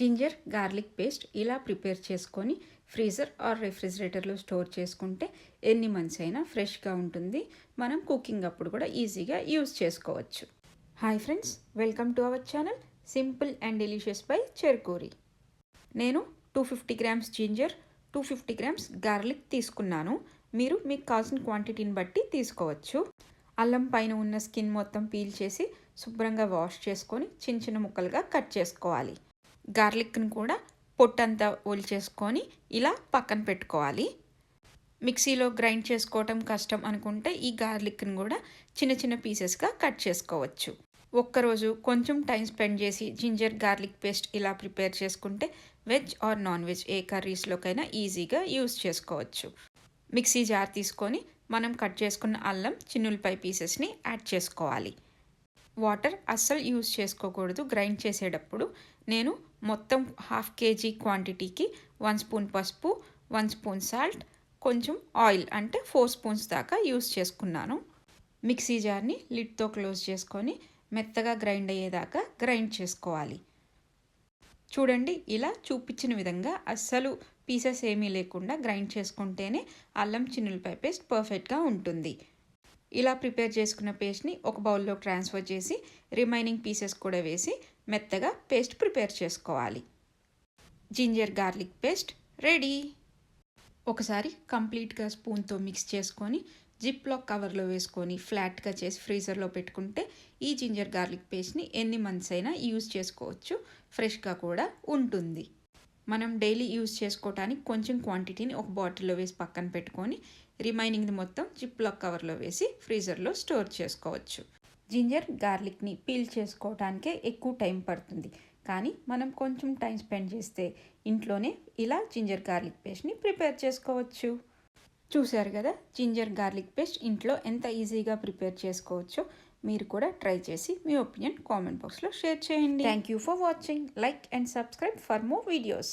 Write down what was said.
Ginger garlic paste ఇలా prepare చేసుకొని freezer or రెఫ్రిజిరేటర్లో స్టోర్ చేసుకుంటే ఎన్ని మంత్స్ అయినా ఫ్రెష్గా ఉంటుంది. మనం కుకింగ్ అప్పుడు కూడా ఈజీగా యూస్ చేసుకోవచ్చు. Hi friends welcome to our channel simple and delicious by Cherukuri నేను two fifty grams ginger two fifty grams garlic తీసుకున్నాను. మీరు మీకు కావాల్సిన క్వాంటిటీని బట్టి తీసుకోవచ్చు. అల్లం పైన ఉన్న స్కిన్ మొత్తం పీల్ చేసి శుభ్రంగా వాష్ చేసుకొని చిన్న చిన్న ముక్కలుగా కట్ చేసుకోవాలి. గార్లిక్ని కూడా పొట్టంతా ఒలిచేసుకొని ఇలా పక్కన పెట్టుకోవాలి. మిక్సీలో గ్రైండ్ చేసుకోవటం కష్టం అనుకుంటే ఈ గార్లిక్ని కూడా చిన్న చిన్న పీసెస్గా కట్ చేసుకోవచ్చు. ఒక్కరోజు కొంచెం టైం స్పెండ్ చేసి జింజర్ గార్లిక్ పేస్ట్ ఇలా ప్రిపేర్ చేసుకుంటే వెజ్ ఆర్ నాన్ వెజ్ ఏ కర్రీస్లోకైనా ఈజీగా యూస్ చేసుకోవచ్చు. మిక్సీ జార్ తీసుకొని మనం కట్ చేసుకున్న అల్లం చిన్నులపై పీసెస్ని యాడ్ చేసుకోవాలి. వాటర్ అస్సలు యూస్ చేసుకోకూడదు. గ్రైండ్ చేసేటప్పుడు నేను మొత్తం హాఫ్ కేజీ క్వాంటిటీకి వన్ స్పూన్ పసుపు వన్ స్పూన్ సాల్ట్ కొంచెం ఆయిల్ అంటే ఫోర్ స్పూన్స్ దాకా యూస్ చేసుకున్నాను. మిక్సీ జార్ని లిడ్తో క్లోజ్ చేసుకొని మెత్తగా గ్రైండ్ అయ్యేదాకా గ్రైండ్ చేసుకోవాలి. చూడండి ఇలా చూపించిన విధంగా అస్సలు పీసెస్ ఏమీ లేకుండా గ్రైండ్ చేసుకుంటేనే అల్లం చిన్నులపై పేస్ట్ పర్ఫెక్ట్గా ఉంటుంది. ఇలా ప్రిపేర్ చేసుకున్న పేస్ట్ని ఒక బౌల్లో ట్రాన్స్ఫర్ చేసి రిమైనింగ్ పీసెస్ కూడా వేసి మెత్తగా పేస్ట్ ప్రిపేర్ చేసుకోవాలి. Ginger garlic paste ready. ఒకసారి కంప్లీట్గా స్పూన్తో మిక్స్ చేసుకొని జిప్ లాక్ కవర్లో వేసుకొని ఫ్లాట్గా చేసి ఫ్రీజర్లో పెట్టుకుంటే ఈ జింజర్ గార్లిక్ పేస్ట్ని ఎన్ని మంత్స్ అయినా యూజ్ చేసుకోవచ్చు. ఫ్రెష్గా కూడా ఉంటుంది. మనం డైలీ యూజ్ చేసుకోవటానికి కొంచెం క్వాంటిటీని ఒక బాటిల్లో వేసి పక్కన పెట్టుకొని రిమైనింగ్ది మొత్తం జిప్ లాక్ కవర్లో వేసి ఫ్రీజర్లో స్టోర్ చేసుకోవచ్చు. జింజర్ గార్లిక్ని పీల్ చేసుకోవటానికే ఎక్కువ టైం పడుతుంది. కానీ మనం కొంచెం టైం స్పెండ్ చేస్తే ఇంట్లోనే ఇలా జింజర్ గార్లిక్ పేస్ట్ని ప్రిపేర్ చేసుకోవచ్చు. చూశారు కదా? జింజర్ గార్లిక్ పేస్ట్ ఇంట్లో ఎంత ఈజీగా ప్రిపేర్ చేసుకోవచ్చో మీరు కూడా ట్రై చేసి మీ ఒపీనియన్ కామెంట్ బాక్స్లో షేర్ చేయండి. Thank you for watching like and subscribe for more videos